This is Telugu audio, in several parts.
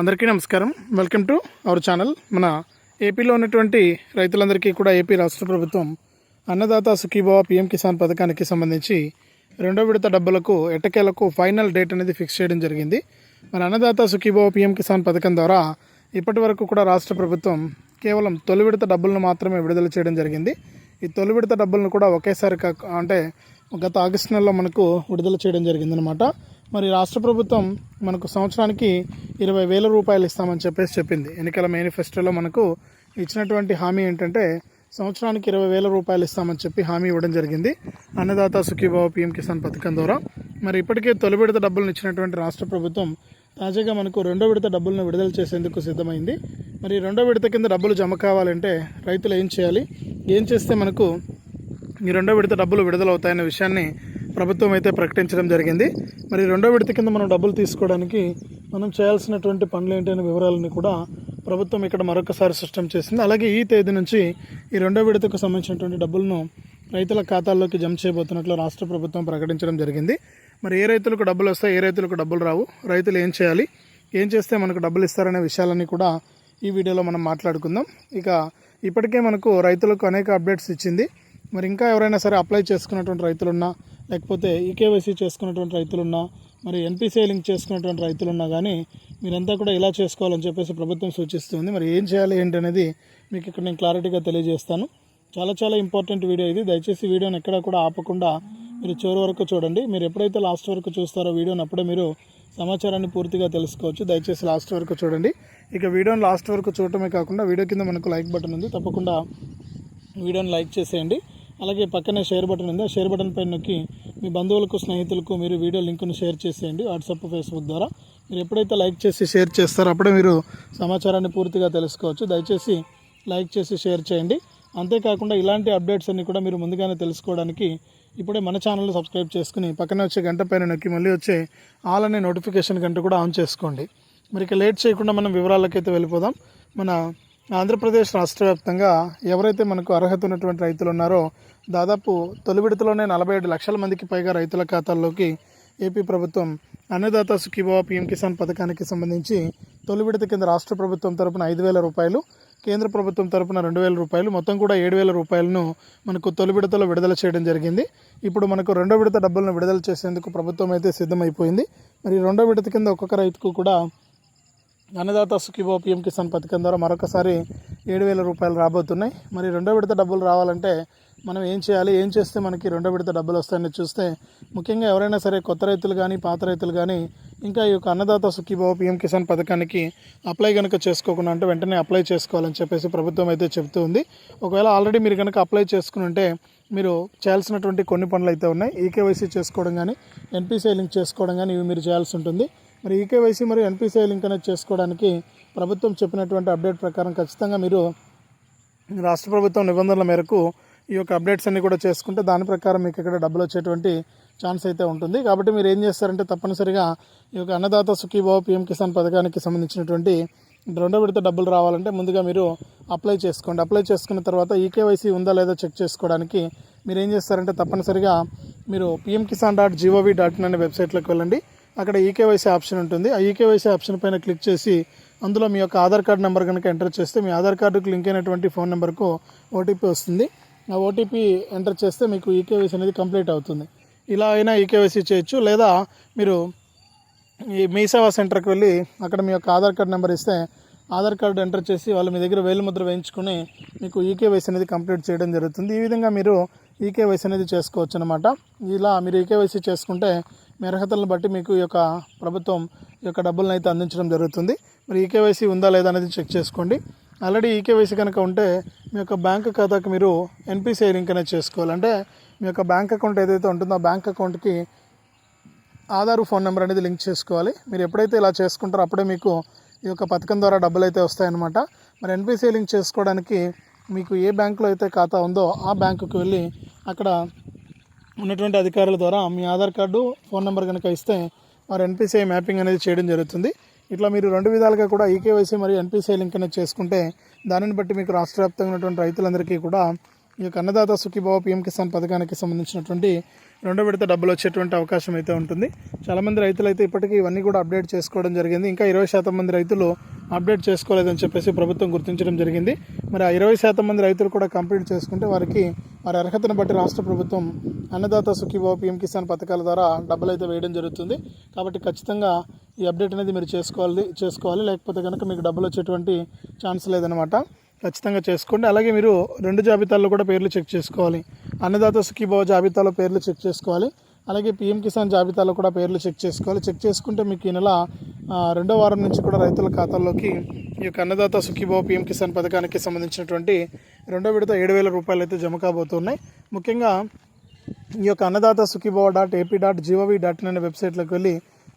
అందరికీ నమస్కారం. వెల్కమ్ టు అవర్ ఛానల్ మన ఏపీలో ఉన్నటువంటి రైతులందరికీ కూడా ఏపీ రాష్ట్ర ప్రభుత్వం అన్నదాత సుఖీభావ పిఎం కిసాన్ పథకానికి సంబంధించి రెండో విడత డబ్బులకు ఎటకేలకు ఫైనల్ డేట్ అనేది ఫిక్స్ చేయడం జరిగింది. మన అన్నదాత సుఖీభావ పిఎం కిసాన్ పథకం ద్వారా ఇప్పటి వరకు కూడా రాష్ట్ర ప్రభుత్వం కేవలం తొలి విడత డబ్బులను మాత్రమే విడుదల చేయడం జరిగింది. ఈ తొలి విడత డబ్బులను కూడా ఒకేసారి అంటే గత ఆగస్టు నెలలో మనకు విడుదల చేయడం జరిగిందనమాట మరి రాష్ట్ర ప్రభుత్వం మనకు సంవత్సరానికి ఇరవై వేల రూపాయలు ఇస్తామని చెప్పేసి చెప్పింది. ఎన్నికల మేనిఫెస్టోలో మనకు ఇచ్చినటువంటి హామీ ఏంటంటే సంవత్సరానికి ఇరవై వేల రూపాయలు ఇస్తామని చెప్పి హామీ ఇవ్వడం జరిగింది. అన్నదాత సుఖీభావ పీఎం కిసాన్ పథకం ద్వారా. మరి ఇప్పటికే తొలి విడత డబ్బులను ఇచ్చినటువంటి రాష్ట్ర ప్రభుత్వం తాజాగా మనకు రెండో విడత డబ్బులను విడుదల చేసేందుకు సిద్ధమైంది. మరి రెండో విడత కింద డబ్బులు జమ కావాలంటే రైతులు ఏం చేయాలి? ఏం చేస్తే మనకు ఈ రెండో విడత డబ్బులు విడుదలవుతాయనే విషయాన్ని ప్రభుత్వం అయితే ప్రకటించడం జరిగింది. మరి రెండో విడత కింద మనం డబ్బులు తీసుకోవడానికి మనం చేయాల్సినటువంటి పనులు ఏంటి అనే వివరాలని కూడా ప్రభుత్వం ఇక్కడ మరొకసారి స్పష్టం చేసింది. అలాగే ఈ తేదీ నుంచి ఈ రెండో విడతకు సంబంధించినటువంటి డబ్బులను రైతుల ఖాతాల్లోకి జమ చేయబోతున్నట్లు రాష్ట్ర ప్రభుత్వం ప్రకటించడం జరిగింది. మరి ఏ రైతులకు డబ్బులు వస్తాయి ఏ రైతులకు డబ్బులు రావు రైతులు ఏం చేయాలి ఏం చేస్తే మనకు డబ్బులు ఇస్తారనే విషయాలన్నీ కూడా ఈ వీడియోలో మనం మాట్లాడుకుందాం. ఇక ఇప్పటికే మనకు రైతులకు అనేక అప్డేట్స్ ఇచ్చింది. మరి ఇంకా ఎవరైనా సరే అప్లై చేసుకున్నటువంటి రైతులున్నా లేకపోతే ఈకేవైసీ చేసుకున్నటువంటి రైతులున్నా మరి ఎన్పిసిఐ లింక్ చేసుకున్నటువంటి రైతులున్నా కానీ మీరంతా కూడా ఇలా చేసుకోవాలని చెప్పేసి ప్రభుత్వం సూచిస్తుంది. మరి ఏం చేయాలి ఏంటి అనేది మీకు ఇక్కడ నేను క్లారిటీగా తెలియజేస్తాను. చాలా చాలా ఇంపార్టెంట్ వీడియో ఇది. దయచేసి వీడియోని ఎక్కడా కూడా ఆపకుండా మీరు చివరి వరకు చూడండి. మీరు ఎప్పుడైతే లాస్ట్ వరకు చూస్తారో వీడియోని అప్పుడే మీరు సమాచారాన్ని పూర్తిగా తెలుసుకోవచ్చు. దయచేసి లాస్ట్ వరకు చూడండి. ఇక వీడియోని లాస్ట్ వరకు చూడటమే కాకుండా వీడియో కింద మనకు లైక్ బటన్ ఉంది. తప్పకుండా వీడియోని లైక్ చేసేయండి. అలాగే పక్కనే షేర్ బటన్ ఉంది. ఆ షేర్ బటన్ పైన నొక్కి మీ బంధువులకు స్నేహితులకు మీరు వీడియో లింక్ను షేర్ చేసేయండి. వాట్సాప్ ఫేస్బుక్ ద్వారా. మీరు ఎప్పుడైతే లైక్ చేసి షేర్ చేస్తారో అప్పుడే మీరు సమాచారాన్ని పూర్తిగా తెలుసుకోవచ్చు. దయచేసి లైక్ చేసి షేర్ చేయండి. అంతేకాకుండా ఇలాంటి అప్డేట్స్ అన్ని కూడా మీరు ముందుగానే తెలుసుకోవడానికి ఇప్పుడే మన ఛానల్ సబ్స్క్రైబ్ చేసుకుని పక్కనే వచ్చే గంట పైన నొక్కి మళ్ళీ వచ్చే ఆల్ అనే నోటిఫికేషన్ గంట కూడా ఆన్ చేసుకోండి. మరి ఇక లేట్ చేయకుండా మనం వివరాలకైతే వెళ్ళిపోదాం. మన ఆంధ్రప్రదేశ్ రాష్ట్ర వ్యాప్తంగా ఎవరైతే మనకు అర్హత ఉన్నటువంటి రైతులు ఉన్నారో దాదాపు తొలి విడతలోనే నలభై ఏడు లక్షల మందికి పైగా రైతుల ఖాతాల్లోకి ఏపీ ప్రభుత్వం అన్నదాత సుఖీభావ పీఎం కిసాన్ పథకానికి సంబంధించి తొలి విడత కింద రాష్ట్ర ప్రభుత్వం తరపున ఐదు వేల రూపాయలు కేంద్ర ప్రభుత్వం తరపున రెండు వేల రూపాయలు మొత్తం కూడా ఏడు వేల రూపాయలను మనకు తొలి విడతలో విడుదల చేయడం జరిగింది. ఇప్పుడు మనకు రెండో విడత డబ్బులను విడుదల చేసేందుకు ప్రభుత్వం అయితే సిద్ధమైపోయింది. మరి రెండో విడత కింద ఒక్కొక్క రైతుకు కూడా అన్నదాత సుఖీభో పిఎం కిసాన్ పథకం ద్వారా మరొకసారి ఏడు వేల రూపాయలు రాబోతున్నాయి. మరి రెండో విడత డబ్బులు రావాలంటే మనం ఏం చేయాలి? ఏం చేస్తే మనకి రెండో విడత డబ్బులు వస్తాయని చూస్తే ముఖ్యంగా ఎవరైనా సరే కొత్త రైతులు కానీ పాత రైతులు కానీ ఇంకా ఈ యొక్క అన్నదాత సుఖీభావ పిఎం కిసాన్ పథకానికి అప్లై కనుక చేసుకోకుండా అంటే వెంటనే అప్లై చేసుకోవాలని చెప్పేసి ప్రభుత్వం అయితే చెబుతూ ఉంది. ఒకవేళ ఆల్రెడీ మీరు కనుక అప్లై చేసుకుని ఉంటే మీరు చేయాల్సినటువంటి కొన్ని పనులు అయితే ఉన్నాయి. ఈకేవైసీ చేసుకోవడం కానీ ఎన్పిసిఐ లింక్ చేసుకోవడం కానీ ఇవి మీరు చేయాల్సి ఉంటుంది. మరి ఈకేవైసీ మరియు ఎన్పిసిఐ లింక్ అనేది చేసుకోవడానికి ప్రభుత్వం చెప్పినటువంటి అప్డేట్ ప్రకారం ఖచ్చితంగా మీరు రాష్ట్ర ప్రభుత్వం నిబంధనల మేరకు ఈ యొక్క అప్డేట్స్ అన్ని కూడా చేసుకుంటే దాని ప్రకారం మీకు ఇక్కడ డబ్బులు వచ్చేటువంటి ఛాన్స్ అయితే ఉంటుంది. కాబట్టి మీరు ఏం చేస్తారంటే తప్పనిసరిగా ఈ యొక్క అన్నదాత సుఖీభావ పిఎం కిసాన్ పథకానికి సంబంధించినటువంటి రెండో విడత డబ్బులు రావాలంటే ముందుగా మీరు అప్లై చేసుకోండి. అప్లై చేసుకున్న తర్వాత ఈకేవైసీ ఉందా లేదా చెక్ చేసుకోవడానికి మీరు ఏం చేస్తారంటే తప్పనిసరిగా మీరు PM Kisan dot G O V dot in అనే వెబ్సైట్లోకి వెళ్ళండి. అక్కడ ఈకేవైసీ ఆప్షన్ ఉంటుంది. ఆ ఈకేవైసీ ఆప్షన్ పైన క్లిక్ చేసి అందులో మీ యొక్క ఆధార్ కార్డ్ నెంబర్ కనుక ఎంటర్ చేస్తే మీ ఆధార్ కార్డుకు లింక్ అయినటువంటి ఫోన్ నెంబర్కు ఓటీపీ వస్తుంది. ఆ ఓటీపీ ఎంటర్ చేస్తే మీకు ఈకేవైసీ అనేది కంప్లీట్ అవుతుంది. ఇలా అయినా ఈకేవైసీ చేయొచ్చు. లేదా మీరు ఈ మీ సేవా సెంటర్కి వెళ్ళి అక్కడ మీ యొక్క ఆధార్ కార్డ్ నెంబర్ ఇస్తే ఆధార్ కార్డు ఎంటర్ చేసి వాళ్ళు మీ దగ్గర వేలుముద్ర వేయించుకుని మీకు ఈకేవైసీ అనేది కంప్లీట్ చేయడం జరుగుతుంది. ఈ విధంగా మీరు ఈకేవైసీ అనేది చేసుకోవచ్చు అనమాట ఇలా మీరు ఈకేవైసీ చేసుకుంటే మీ అర్హతలను బట్టి మీకు ఈ యొక్క ప్రభుత్వం ఈ యొక్క డబ్బులను అయితే అందించడం జరుగుతుంది. మరి ఈకేవైసీ ఉందా లేదా అనేది చెక్ చేసుకోండి. ఆల్రెడీ ఈకేవైసీ కనుక ఉంటే మీ యొక్క బ్యాంక్ ఖాతాకి మీరు ఎన్పిసిఐ లింక్ అనేది చేసుకోవాలి. అంటే మీ యొక్క బ్యాంక్ అకౌంట్ ఏదైతే ఉంటుందో ఆ బ్యాంక్ అకౌంట్కి ఆధార్ ఫోన్ నెంబర్ అనేది లింక్ చేసుకోవాలి. మీరు ఎప్పుడైతే ఇలా చేసుకుంటారో అప్పుడే మీకు ఈ యొక్క పథకం ద్వారా డబ్బులు అయితే వస్తాయన్నమాట. మరి ఎన్పిసిఐ లింక్ చేసుకోవడానికి మీకు ఏ బ్యాంకులో అయితే ఖాతా ఉందో ఆ బ్యాంకుకి వెళ్ళి అక్కడ ఉన్నటువంటి అధికారుల ద్వారా మీ ఆధార్ కార్డు ఫోన్ నెంబర్ కనుక ఇస్తే వారు ఎన్పిసిఐ మ్యాపింగ్ అనేది చేయడం జరుగుతుంది. ఇట్లా మీరు రెండు విధాలుగా కూడా ఈకేవైసీ మరియు ఎన్పిసిఐ లింక్ అనేది చేసుకుంటే దానిని బట్టి మీకు రాష్ట్ర వ్యాప్తంగా ఉన్నటువంటి రైతులందరికీ కూడా ఈ యొక్క అన్నదాత సుఖీభావ పిఎం కిసాన్ పథకానికి సంబంధించినటువంటి రెండో విడత డబ్బులు వచ్చేటువంటి అవకాశం అయితే ఉంటుంది. చాలామంది రైతులు అయితే ఇప్పటికీ ఇవన్నీ కూడా అప్డేట్ చేసుకోవడం జరిగింది. ఇంకా ఇరవై శాతం మంది రైతులు అప్డేట్ చేసుకోలేదని చెప్పేసి ప్రభుత్వం గుర్తించడం జరిగింది. మరి ఆ ఇరవై శాతం మంది రైతులు కూడా కంప్లీట్ చేసుకుంటే వారికి వారి అర్హతను బట్టి రాష్ట్ర ప్రభుత్వం అన్నదాత సుఖీభావ పీఎం కిసాన్ పథకాల ద్వారా డబ్బులు అయితే వేయడం జరుగుతుంది. కాబట్టి ఖచ్చితంగా ఈ అప్డేట్ అనేది మీరు చేసుకోవాలి చేసుకోవాలి. లేకపోతే కనుక మీకు డబ్బులు వచ్చేటువంటి ఛాన్స్ లేదనమాట ఖచ్చితంగా చేసుకోండి. అలాగే మీరు రెండు జాబితాల్లో కూడా పేర్లు చెక్ చేసుకోవాలి. అన్నదాత సుఖీభావ జాబితాలో పేర్లు చెక్ చేసుకోవాలి. అలాగే పిఎం కిసాన్ జాబితాలో కూడా పేర్లు చెక్ చేసుకోవాలి. చెక్ చేసుకుంటే మీకు ఈ నెల రెండో వారం నుంచి కూడా రైతుల ఖాతాల్లోకి ఈ యొక్క అన్నదాత సుఖీభావ పిఎం కిసాన్ పథకానికి సంబంధించినటువంటి రెండో విడత ఏడు వేల రూపాయలు అయితే జమ కాబోతున్నాయి. ముఖ్యంగా ఈ యొక్క Annadata Sukhibhava dot AP dot G O V dot in అనే వెబ్సైట్లోకి వెళ్ళి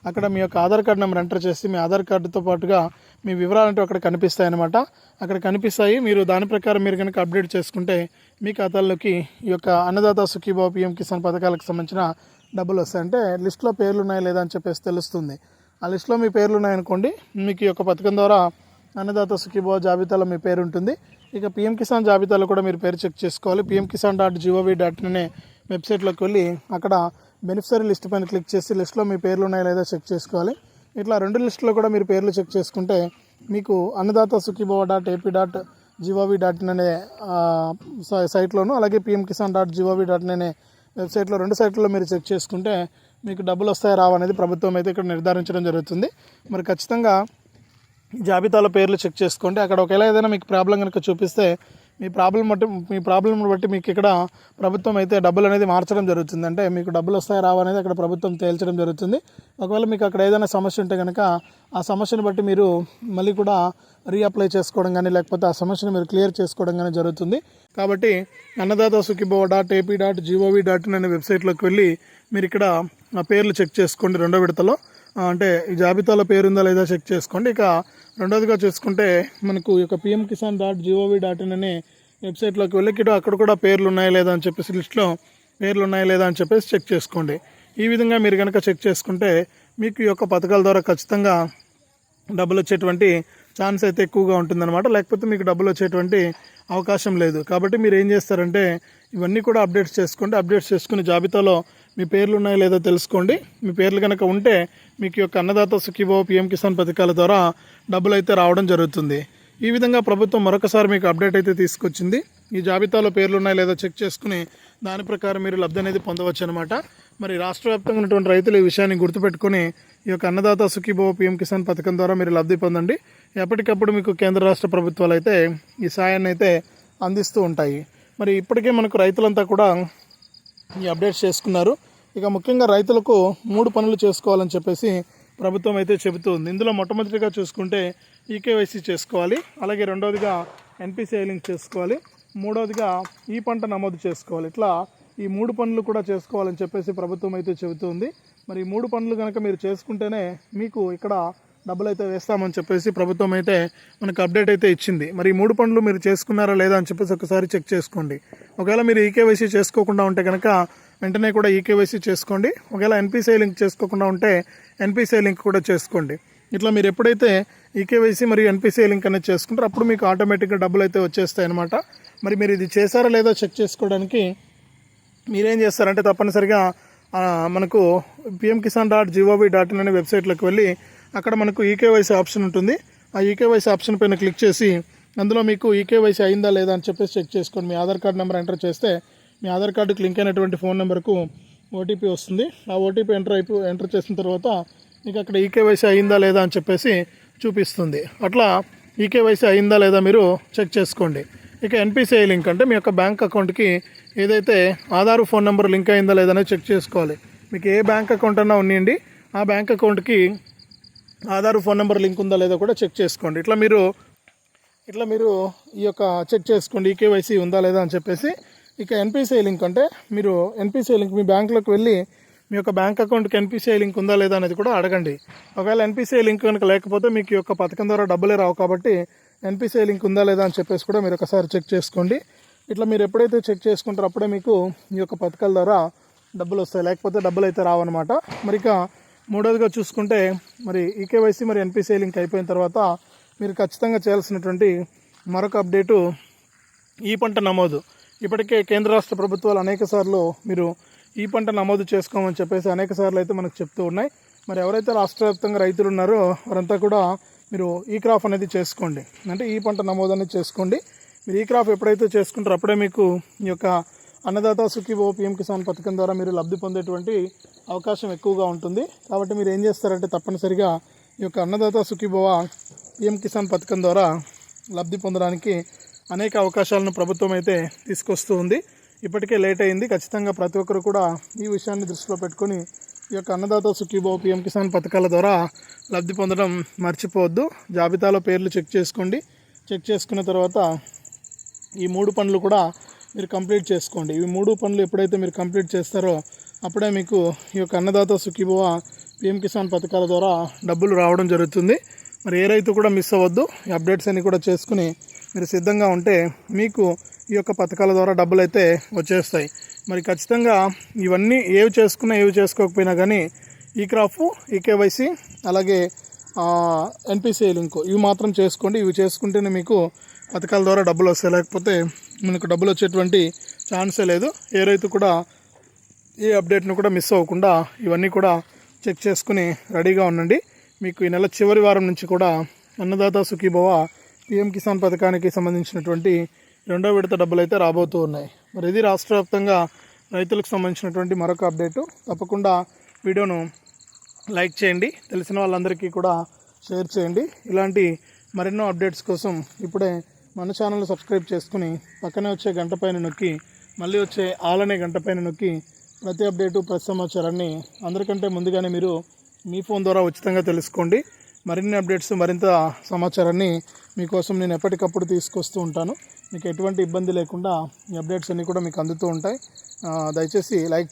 అక్కడ మీ యొక్క ఆధార్ కార్డు నెంబర్ ఎంటర్ చేసి మీ ఆధార్ కార్డుతో పాటుగా మీ వివరాలు అంటే అక్కడ కనిపిస్తాయి అనమాట అక్కడ కనిపిస్తాయి. మీరు దాని ప్రకారం మీరు కనుక అప్డేట్ చేసుకుంటే మీ ఖాతాల్లోకి ఈ యొక్క అన్నదాత సుఖీభావ పిఎం కిసాన్ పథకాలకు సంబంధించిన డబ్బులు వస్తాయి. అంటే లిస్ట్లో పేర్లు ఉన్నాయా లేదా అని చెప్పేసి తెలుస్తుంది. ఆ లిస్ట్లో మీ పేర్లు ఉన్నాయనుకోండి మీకు ఈ యొక్క పథకం ద్వారా అన్నదాత సుఖీభో జాబితాలో మీ పేరు ఉంటుంది. ఇక పిఎం కిసాన్ జాబితాలో కూడా మీరు పేరు చెక్ చేసుకోవాలి. PM Kisan dot G O V dot అనే వెబ్సైట్లోకి వెళ్ళి అక్కడ బెనిఫిషరీ లిస్ట్ పైన క్లిక్ చేసి లిస్ట్లో మీ పేర్లు ఉన్నాయా లేదా చెక్ చేసుకోవాలి. ఇట్లా రెండు లిస్టులో కూడా మీరు పేర్లు చెక్ చేసుకుంటే మీకు Annadata Sukhibhava dot AP dot G O V dot in అనే సై- సైట్లోను అలాగే PM Kisan dot G O V dot in అనే వెబ్సైట్లో రెండు సైట్లలో మీరు చెక్ చేసుకుంటే మీకు డబ్బులు వస్తాయా రావా అనేది ప్రభుత్వం అయితే ఇక్కడ నిర్ధారించడం జరుగుతుంది. మరి ఖచ్చితంగా జాబితాలో పేర్లు చెక్ చేసుకోండి. అక్కడ ఒకవేళ ఏదైనా మీకు ప్రాబ్లం కనుక చూపిస్తే మీ ప్రాబ్లం బట్టి మీ ప్రాబ్లం బట్టి మీకు ఇక్కడ ప్రభుత్వం అయితే డబ్బులు అనేది మార్చడం జరుగుతుంది. అంటే మీకు డబ్బులు వస్తాయి రావనేది అనేది అక్కడ ప్రభుత్వం తేల్చడం జరుగుతుంది. ఒకవేళ మీకు అక్కడ ఏదైనా సమస్య ఉంటే కనుక ఆ సమస్యను బట్టి మీరు మళ్ళీ కూడా రీఅప్లై చేసుకోవడం కానీ లేకపోతే ఆ సమస్యను మీరు క్లియర్ చేసుకోవడం కానీ జరుగుతుంది. కాబట్టి Annadata Sukhibhava dot AP dot G O V dot in అనే వెబ్సైట్లోకి వెళ్ళి మీరు ఇక్కడ ఆ పేర్లు చెక్ చేసుకోండి రెండో విడతలో. అంటే ఈ జాబితాలో పేరుందా లేదా చెక్ చేసుకోండి. ఇక రెండోదిగా చూసుకుంటే మనకు ఈ యొక్క PM Kisan dot G O V dot in అనే వెబ్సైట్లోకి వెళ్ళి ఇటు అక్కడ కూడా పేర్లు ఉన్నాయా లేదా అని చెప్పేసి లిస్ట్లో పేర్లు ఉన్నాయా లేదా అని చెప్పేసి చెక్ చేసుకోండి. ఈ విధంగా మీరు కనుక చెక్ చేసుకుంటే మీకు ఈ యొక్క పథకాల ద్వారా ఖచ్చితంగా డబ్బులు వచ్చేటువంటి ఛాన్స్ అయితే ఎక్కువగా ఉంటుందన్నమాట. లేకపోతే మీకు డబ్బులు వచ్చేటువంటి అవకాశం లేదు. కాబట్టి మీరు ఏం చేస్తారంటే ఇవన్నీ కూడా అప్డేట్స్ చేసుకోండి. అప్డేట్స్ చేసుకుని జాబితాలో మీ పేర్లు ఉన్నాయో లేదో తెలుసుకోండి. మీ పేర్లు కనుక ఉంటే మీకు యొక్క అన్నదాత సుఖీభావ పిఎం కిసాన్ పథకాల ద్వారా డబ్బులు అయితే రావడం జరుగుతుంది. ఈ విధంగా ప్రభుత్వం మరొకసారి మీకు అప్డేట్ అయితే తీసుకొచ్చింది. ఈ జాబితాలో పేర్లు ఉన్నాయో లేదో చెక్ చేసుకుని దాని ప్రకారం మీరు లబ్ధి అనేది పొందవచ్చు అనమాట మరి రాష్ట్ర వ్యాప్తంగా ఉన్నటువంటి రైతులు ఈ విషయాన్ని గుర్తుపెట్టుకుని ఈ యొక్క అన్నదాత సుఖీభావ పిఎం కిసాన్ పథకం ద్వారా మీరు లబ్ధి పొందండి. ఎప్పటికప్పుడు మీకు కేంద్ర రాష్ట్ర ప్రభుత్వాలు అయితే ఈ సాయాన్ని అయితే అందిస్తూ ఉంటాయి. మరి ఇప్పటికే మనకు రైతులంతా కూడా ఈ అప్డేట్స్ చేసుకున్నారు. ఇక ముఖ్యంగా రైతులకు మూడు పనులు చేసుకోవాలని చెప్పేసి ప్రభుత్వం అయితే చెబుతుంది ఇందులో మొట్టమొదటిగా చూసుకుంటే ఈకేవైసీ చేసుకోవాలి. అలాగే రెండవదిగా ఎన్పిసిఐ లింక్ చేసుకోవాలి. మూడవదిగా ఈ పంట నమోదు చేసుకోవాలి. ఇట్లా ఈ మూడు పనులు కూడా చేసుకోవాలని చెప్పేసి ప్రభుత్వం అయితే చెబుతుంది మరి ఈ మూడు పనులు కనుక మీరు చేసుకుంటేనే మీకు ఇక్కడ డబ్బులు అయితే వేస్తామని చెప్పేసి ప్రభుత్వం అయితే మనకు అప్డేట్ అయితే ఇచ్చింది. మరి ఈ మూడు పనులు మీరు చేసుకున్నారా లేదా అని చెప్పేసి ఒకసారి చెక్ చేసుకోండి. ఒకవేళ మీరు ఈకేవైసీ చేసుకోకుండా ఉంటే కనుక వెంటనే కూడా ఈకేవైసీ చేసుకోండి. ఒకవేళ ఎన్పిసిఐ లింక్ చేసుకోకుండా ఉంటే ఎన్పిసిఐ లింక్ కూడా చేసుకోండి. ఇట్లా మీరు ఎప్పుడైతే ఈకేవైసీ మరియు ఎన్పిసిఐ లింక్ అనేది చేసుకుంటారో అప్పుడు మీకు ఆటోమేటిక్గా డబ్బులు అయితే వచ్చేస్తాయి అనమాట మరి మీరు ఇది చేశారా లేదో చెక్ చేసుకోవడానికి మీరేం చేస్తారంటే తప్పనిసరిగా మనకు PM Kisan dot G O V dot in అనే వెబ్సైట్లోకి వెళ్ళి అక్కడ మనకు ఈకేవైసీ ఆప్షన్ ఉంటుంది. ఆ ఈకేవైసీ ఆప్షన్ పైన క్లిక్ చేసి అందులో మీకు ఈకేవైసీ అయిందా లేదా అని చెప్పేసి చెక్ చేసుకోండి మీ ఆధార్ కార్డ్ నెంబర్ ఎంటర్ చేస్తే మీ ఆధార్ కార్డుకి లింక్ అయినటువంటి ఫోన్ నెంబర్కు ఓటీపీ వస్తుంది. ఆ ఓటీపీ ఎంటర్ అయిపో ఎంటర్ చేసిన తర్వాత మీకు అక్కడ ఈకేవైసీ అయిందా లేదా అని చెప్పేసి చూపిస్తుంది. అట్లా ఈకేవైసీ అయిందా లేదా మీరు చెక్ చేసుకోండి. ఇక ఎన్పిసిఐ లింక్ అంటే మీ యొక్క బ్యాంక్ అకౌంట్కి ఏదైతే ఆధార్ ఫోన్ నెంబర్ లింక్ అయిందా లేదా అనేది చెక్ చేసుకోవాలి. మీకు ఏ బ్యాంక్ అకౌంట్ అన్నా ఉండండి ఆ బ్యాంక్ అకౌంట్కి ఆధార్ ఫోన్ నెంబర్ లింక్ ఉందా లేదా కూడా చెక్ చేసుకోండి. ఇట్లా మీరు ఇట్లా మీరు ఈ యొక్క చెక్ చేసుకోండి కేవైసీ ఉందా లేదా అని చెప్పేసి. ఇక ఎన్పిసిఐ లింక్ అంటే మీరు ఎన్పిసిఐ లింక్ మీ బ్యాంకులోకి వెళ్ళి మీ యొక్క బ్యాంక్ అకౌంట్కి ఎన్పిసిఐ లింక్ ఉందా లేదా అనేది కూడా అడగండి. ఒకవేళ ఎన్పిసిఐ లింక్ కనుక లేకపోతే మీకు ఈ యొక్క పథకం ద్వారా డబ్బులే రావు కాబట్టి ఎన్పిసిఐ లింక్ ఉందా లేదా అని చెప్పేసి కూడా మీరు ఒకసారి చెక్ చేసుకోండి. ఇట్లా మీరు ఎప్పుడైతే చెక్ చేసుకుంటారో అప్పుడే మీకు ఈ యొక్క పథకాల ద్వారా డబ్బులు వస్తాయి. లేకపోతే డబ్బులు అయితే రావన్నమాట. మరి ఇక మూడోదిగా చూసుకుంటే మరి ఈకేవైసీ మరి ఎన్పిసిఐ లింక్ అయిపోయిన తర్వాత మీరు ఖచ్చితంగా చేయాల్సినటువంటి మరొక అప్డేటు ఈ పంట నమోదు. ఇప్పటికే కేంద్ర రాష్ట్ర ప్రభుత్వాలు అనేక సార్లు మీరు ఈ పంట నమోదు చేసుకోమని చెప్పేసి అనేక సార్లు అయితే మనకు చెప్తూ ఉన్నాయి. మరి ఎవరైతే రాష్ట్ర వ్యాప్తంగా రైతులు ఉన్నారో వారంతా కూడా మీరు ఈ క్రాప్ అనేది చేసుకోండి. అంటే ఈ పంట నమోదు అనేది చేసుకోండి. మీరు ఈ క్రాప్ ఎప్పుడైతే చేసుకుంటారో అప్పుడే మీకు ఈ యొక్క అన్నదాత సుఖీభో పిఎం కిసాన్ పథకం ద్వారా మీరు లబ్ధి పొందేటువంటి అవకాశం ఎక్కువగా ఉంటుంది. కాబట్టి మీరు ఏం చేస్తారంటే తప్పనిసరిగా ఈ యొక్క అన్నదాత సుఖీభవ పిఎం కిసాన్ పథకం ద్వారా లబ్ధి పొందడానికి అనేక అవకాశాలను ప్రభుత్వం అయితే తీసుకొస్తూ ఉంది. ఇప్పటికే లేట్ అయింది. ఖచ్చితంగా ప్రతి ఒక్కరు కూడా ఈ విషయాన్ని దృష్టిలో పెట్టుకొని ఈ యొక్క అన్నదాత సుఖీభో పిఎం కిసాన్ పథకాల ద్వారా లబ్ధి పొందడం మర్చిపోవద్దు. జాబితాలో పేర్లు చెక్ చేసుకోండి. చెక్ చేసుకున్న తర్వాత ఈ మూడు పనులు కూడా మీరు కంప్లీట్ చేసుకోండి. ఈ మూడు పనులు ఎప్పుడైతే మీరు కంప్లీట్ చేస్తారో అప్పుడే మీకు ఈ యొక్క అన్నదాత సుఖీభవ పిఎం కిసాన్ పథకాల ద్వారా డబ్బులు రావడం జరుగుతుంది. మరి ఏ రైతు కూడా మిస్ అవ్వద్దు. ఈ అప్డేట్స్ అన్ని కూడా చేసుకుని మీరు సిద్ధంగా ఉంటే మీకు ఈ యొక్క పథకాల ద్వారా డబ్బులు అయితే వచ్చేస్తాయి. మరి ఖచ్చితంగా ఇవన్నీ ఏవి చేసుకున్నా ఏవి చేసుకోకపోయినా కానీ ఈ క్రాప్ ఈ కేవైసీ అలాగే ఎన్పిసిఐ లింక్ ఇవి మాత్రం చేసుకోండి. ఇవి చేసుకుంటేనే మీకు పథకాల ద్వారా డబ్బులు వస్తాయి. లేకపోతే మనకు డబ్బులు వచ్చేటువంటి ఛాన్సే లేదు. ఏ రైతు కూడా ఏ అప్డేట్ను కూడా మిస్ అవ్వకుండా ఇవన్నీ కూడా చెక్ చేసుకుని రెడీగా ఉండండి. మీకు ఈ నెల చివరి వారం నుంచి కూడా అన్నదాత సుఖీభవ పిఎం కిసాన్ పథకానికి సంబంధించినటువంటి రెండో విడత డబ్బులు అయితే రాబోతూ ఉన్నాయి. మరి ఇది రాష్ట్ర వ్యాప్తంగా రైతులకు సంబంధించినటువంటి మరొక అప్డేటు. తప్పకుండా వీడియోను లైక్ చేయండి. తెలిసిన వాళ్ళందరికీ కూడా షేర్ చేయండి. ఇలాంటి మరెన్నో అప్డేట్స్ కోసం ఇప్పుడే మన ఛానల్ సబ్స్క్రైబ్ చేసుకుని పక్కనే వచ్చే గంట పైన నొక్కి మళ్ళీ వచ్చే ఆల్ అనే గంట పైన నొక్కి ప్రతి అప్డేటు ప్రతి సమాచారాన్ని అందరికంటే ముందుగానే మీరు మీ ఫోన్ ద్వారా ఉచితంగా తెలుసుకోండి. మరిన్ని అప్డేట్స్ మరింత సమాచారాన్ని మీకోసం నేను ఎప్పటికప్పుడు తీసుకొస్తూ ఉంటాను. మీకు ఎటువంటి ఇబ్బంది లేకుండా ఈ అప్డేట్స్ అన్నీ కూడా మీకు అందుతూ ఉంటాయి. దయచేసి లైక్